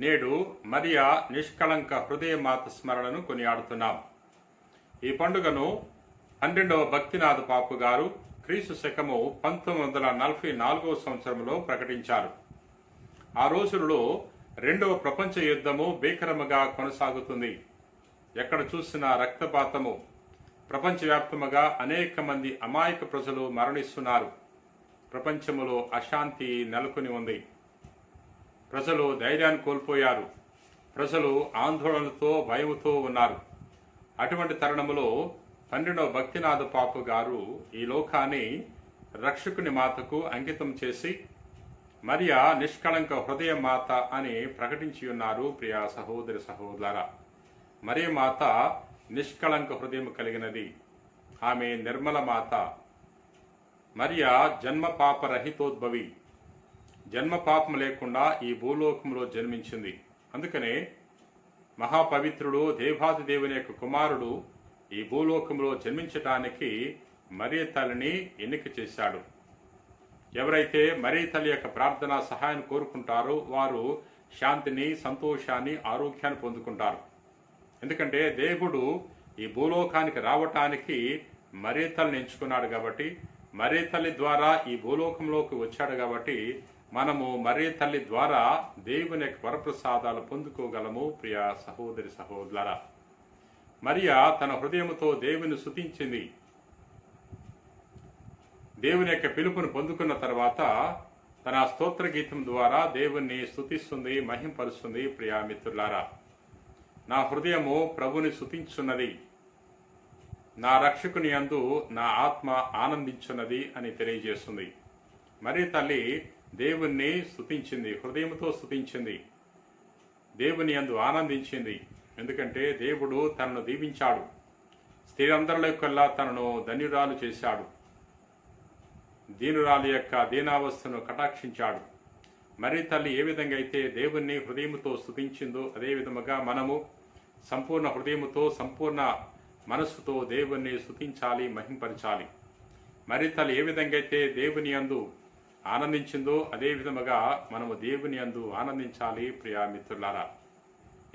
నేడు మరియా నిష్కళంక హృదయమాత స్మరణను కొనియాడుతున్నాం. ఈ పండుగను పన్నెండవ భక్తినాథ పాపు గారు క్రీస్తు శకము పంతొమ్మిది వందల నలభై నాలుగవ సంవత్సరంలో ప్రకటించారు. ఆ రోజులలో రెండవ ప్రపంచ యుద్ధము భీకరముగా కొనసాగుతుంది. ఎక్కడ చూసినా రక్తపాతము. ప్రపంచవ్యాప్తముగా అనేక మంది అమాయక ప్రజలు మరణిస్తున్నారు. ప్రపంచములో అశాంతి నెలకొని ఉంది. ప్రజలు ధైర్యాన్ని కోల్పోయారు. ప్రజలు ఆందోళనతో భయముతో ఉన్నారు. అటువంటి తరుణములో పన్నెండవ భక్తినాథ పాపు గారు ఈ లోకాన్ని రక్షకుని మాతకు అంకితం చేసి మరియా నిష్కళంక హృదయ మాత అని ప్రకటించి ఉన్నారు ప్రియా సహోదరి సహోదర. మరియ మాత నిష్కళంక హృదయం కలిగినది? ఆమె నిర్మల మాత. మరియా జన్మ పాప రహితోద్భవి జన్మ పాపం లేకుండా ఈ భూలోకంలో జన్మించింది. అందుకనే మహాపవిత్రుడు దేవాది దేవుని యొక్క కుమారుడు ఈ భూలోకంలో జన్మించటానికి మరీ తల్లిని ఎన్నిక చేశాడు. ఎవరైతే మరీ తల్లి యొక్క ప్రార్థన సహాయం కోరుకుంటారో వారు శాంతిని సంతోషాన్ని ఆరోగ్యాన్ని పొందుకుంటారు. ఎందుకంటే దేవుడు ఈ భూలోకానికి రావటానికి మరీ తల్లిని ఎంచుకున్నాడు కాబట్టి మరీ తల్లి ద్వారా ఈ భూలోకంలోకి వచ్చాడు కాబట్టి మనము మరీ తల్లి ద్వారా దేవుని యొక్క వరప్రసాదాలు పొందుకోగలము ప్రియ సహోదరి సహోదర మరియా తన హృదయముతో దేవుని శుతించింది దేవుని యొక్క పిలుపును పొందుకున్న తర్వాత తన స్తోత్ర గీతం ద్వారా దేవుణ్ణి స్తుతిస్తుంది మహింపరుస్తుంది ప్రియా మిత్రులారా. నా హృదయము ప్రభుని స్తుతించున్నది. నా రక్షకుని అందు నా ఆత్మ ఆనందించున్నది అని తెలియజేస్తుంది. మరి తల్లి దేవుణ్ణి స్థుతించింది హృదయంతో స్తుతించింది. దేవుని అందు ఆనందించింది. ఎందుకంటే దేవుడు తనను దీవించాడు. స్త్రీలందరిలో కల్లా తనను ధన్యురాలు చేశాడు. దీనురాలి యొక్క దీనావస్థను కటాక్షించాడు. మరి తల్లి ఏ విధంగా అయితే దేవుణ్ణి హృదయముతో స్తుతించిందో అదే విధముగా మనము సంపూర్ణ హృదయముతో సంపూర్ణ మనస్సుతో దేవుణ్ణి స్థుతించాలి మహింపరచాలి. మరి తల్లి ఏ విధంగా అయితే దేవుని అందు ఆనందించిందో అదే విధముగా మనము దేవుని అందు ఆనందించాలి ప్రియా మిత్రులారా.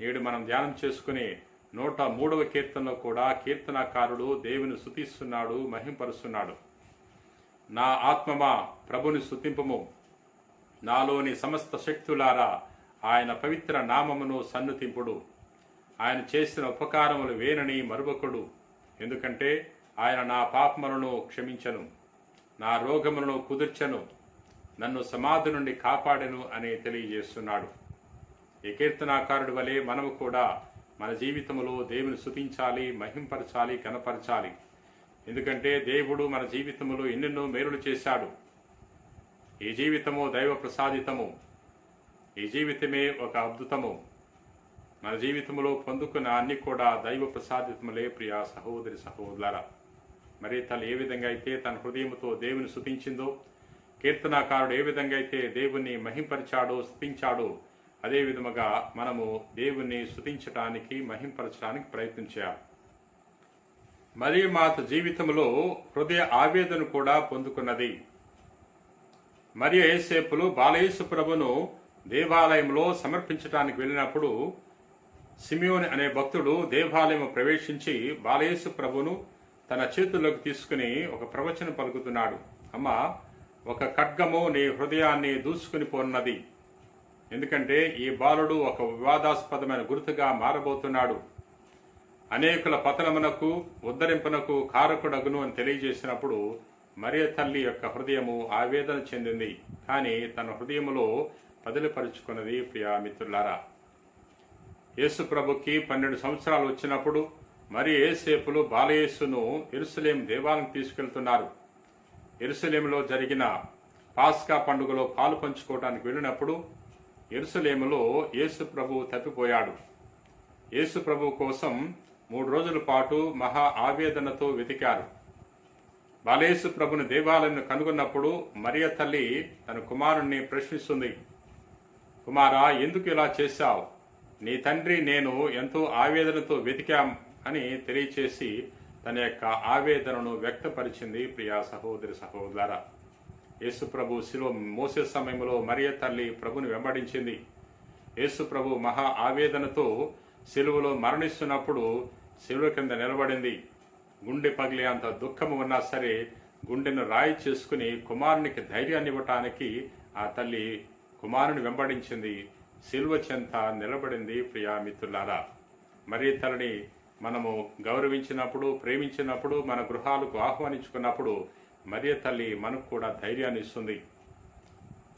నేడు మనం ధ్యానం చేసుకునే నూట మూడవ కీర్తనలో కూడా కీర్తనకారుడు దేవుని శుతిస్తున్నాడు మహింపరుస్తున్నాడు. నా ఆత్మమా ప్రభుని శుతింపము నాలోని సమస్త శక్తులారా ఆయన పవిత్ర నామమును సన్నుతింపుడు. ఆయన చేసిన ఉపకారములు వేనని మరువకుడు. ఎందుకంటే ఆయన నా పాపములను క్షమించను. నా రోగములను కుదుర్చను. నన్ను సమాధి నుండి కాపాడెను అని తెలియజేస్తున్నాడు. ఈ కీర్తనాకారుడి వలె మనము కూడా మన జీవితంలో దేవుని స్తుతించాలి మహింపరచాలి కనపరచాలి ఎందుకంటే దేవుడు మన జీవితంలో ఎన్నెన్నో మేలులు చేశాడు. ఈ జీవితము దైవ ప్రసాదితము. ఈ జీవితమే ఒక అద్భుతము. మన జీవితంలో పొందుకున్న అన్ని కూడా దైవ ప్రసాదితములే ప్రియా సహోదరి సహోదర మరి తను ఏ విధంగా అయితే తన హృదయముతో దేవుని శుతించిందో కీర్తనాకారుడు ఏ విధంగా అయితే దేవుణ్ణి మహింపరిచాడో స్థుతించాడో అదే విధముగా మనము దేవుణ్ణి స్తుతించటానికి మహింపరచడానికి ప్రయత్నం చేయాలి మరియు మాత జీవితంలో హృదయ ఆవేదన కూడా పొందుకున్నది. మరియు ఏసేపులు బాలయేసు ప్రభును దేవాలయంలో సమర్పించడానికి వెళ్ళినప్పుడు సిమియోని అనే భక్తుడు దేవాలయం ప్రవేశించి బాలయేసు ప్రభును తన చేతుల్లోకి తీసుకుని ఒక ప్రవచనం పలుకుతున్నాడు. అమ్మా ఒక ఖడ్గము నీ హృదయాన్ని దూసుకుని పోన్నది. ఎందుకంటే ఈ బాలుడు ఒక వివాదాస్పదమైన గుర్తుగా మారబోతున్నాడు. అనేకుల పతనమునకు ఉద్ధరింపునకు కారకుడగును అని తెలియజేసినప్పుడు మరియ తల్లి యొక్క హృదయము ఆవేదన చెందింది. కానీ తన హృదయములో పదిలిపరుచుకున్నది ప్రియా మిత్రులారా. యేసు ప్రభుకి పన్నెండు సంవత్సరాలు వచ్చినప్పుడు మరి ఏసేపులు బాలయేసును ఎరుసలేం దేవాలయం తీసుకెళ్తున్నారు. ఎరుసలేములో జరిగిన పాస్కా పండుగలో పాలు పంచుకోవడానికి వెళ్ళినప్పుడు ఎరుసలేములో యేసు ప్రభు తప్పిపోయాడు. యేసు ప్రభు కోసం మూడు రోజుల పాటు మహా ఆవేదనతో వెతికారు. బాలేసు ప్రభుని దేవాలయం కనుగొన్నప్పుడు మరియ తల్లి తన కుమారుణ్ణి ప్రశ్నిస్తుంది. కుమారా ఎందుకు ఇలా చేశావు? నీ తండ్రి నేను ఎంతో ఆవేదనతో వెతికాం అని తెలియచేసి తన యొక్క ఆవేదనను వ్యక్తపరిచింది ప్రియా సహోదరి సహోదర యేసుప్రభు శిలో మోసే సమయంలో మరియ తల్లి ప్రభుని వెంబడించింది. యేసుప్రభు మహా ఆవేదనతో శిలువలో మరణిస్తున్నప్పుడు శిలువ కింద నిలబడింది. గుండె పగిలే అంత దుఃఖము ఉన్నా సరే గుండెను రాయి చేసుకుని కుమారునికి ధైర్యాన్ని ఇవ్వటానికి ఆ తల్లి కుమారుని వెంబడించింది. శిల్వ చెంత నిలబడింది ప్రియా మిత్రులారా. మరి తల్లిని మనము గౌరవించినప్పుడు ప్రేమించినప్పుడు మన గృహాలకు ఆహ్వానించుకున్నప్పుడు మరియ తల్లి మనకు కూడా ధైర్యాన్ని ఇస్తుంది.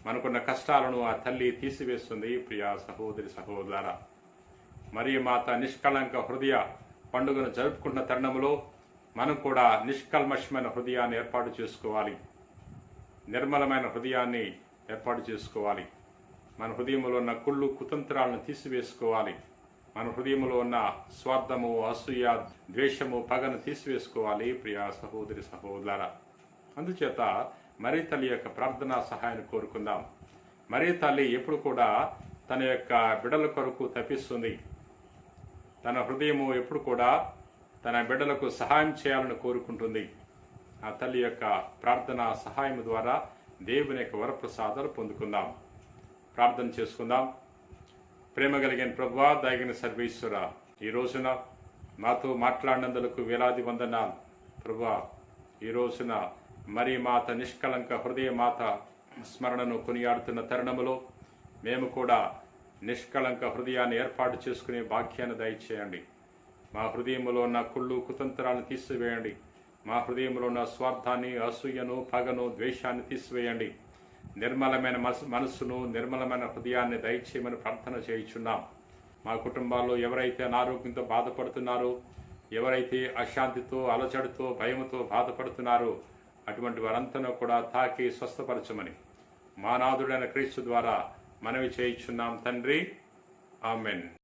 మనకున్న కష్టాలను ఆ తల్లి తీసివేస్తుంది ప్రియా సహోదరి సహోదర మరియు మాత నిష్కళంక హృదయ పండుగను జరుపుకున్న తరుణంలో మనం కూడా నిష్కల్మషమైన హృదయాన్ని ఏర్పాటు చేసుకోవాలి. నిర్మలమైన హృదయాన్ని ఏర్పాటు చేసుకోవాలి. మన హృదయంలో ఉన్న కుళ్ళు కుతంత్రాలను తీసివేసుకోవాలి. మన హృదయంలో ఉన్న స్వార్థము అసూయ ద్వేషము పగను తీసివేసుకోవాలి ప్రియా సహోదరి సహోదర అందుచేత మరీ తల్లి యొక్క ప్రార్థనా సహాయాన్ని కోరుకుందాం. మరీ తల్లి ఎప్పుడు కూడా తన యొక్క బిడల కొరకు తప్పిస్తుంది తన హృదయము ఎప్పుడు కూడా తన బిడ్డలకు సహాయం చేయాలని కోరుకుంటుంది. ఆ తల్లి యొక్క ప్రార్థన సహాయం ద్వారా దేవుని యొక్క వరప్రసాదాలు పొందుకుందాం. ప్రార్థన చేసుకుందాం. ప్రేమ కలిగిన ప్రభా దాగిన సర్వేశ్వర ఈ రోజున మాతో మాట్లాడినందులకు వేలాది వందనాలు. ప్రభా ఈ రోజున మరి మాత నిష్కలంక హృదయ మాత స్మరణను కొనియాడుతున్న తరుణములో మేము కూడా నిష్కలంక హృదయాన్ని ఏర్పాటు చేసుకునే భాగ్యాన్ని దయచేయండి. మా హృదయంలో ఉన్న కుళ్ళు కుతంత్రాలను తీసివేయండి. మా హృదయంలో ఉన్న స్వార్థాన్ని అసూయను పగను ద్వేషాన్ని తీసివేయండి. నిర్మలమైన మనసు మనస్సును నిర్మలమైన హృదయాన్ని దయచేయమని ప్రార్థన చేయుచున్నాం. మా కుటుంబాల్లో ఎవరైతే అనారోగ్యంతో బాధపడుతున్నారో ఎవరైతే అశాంతితో అలచడుతో భయంతో బాధపడుతున్నారో అటువంటి వారంతను కూడా తాకి స్వస్థపరచమని మానాథుడైన క్రీస్తు ద్వారా మనవి చేయుచున్నాం తండ్రి. ఆమెన్.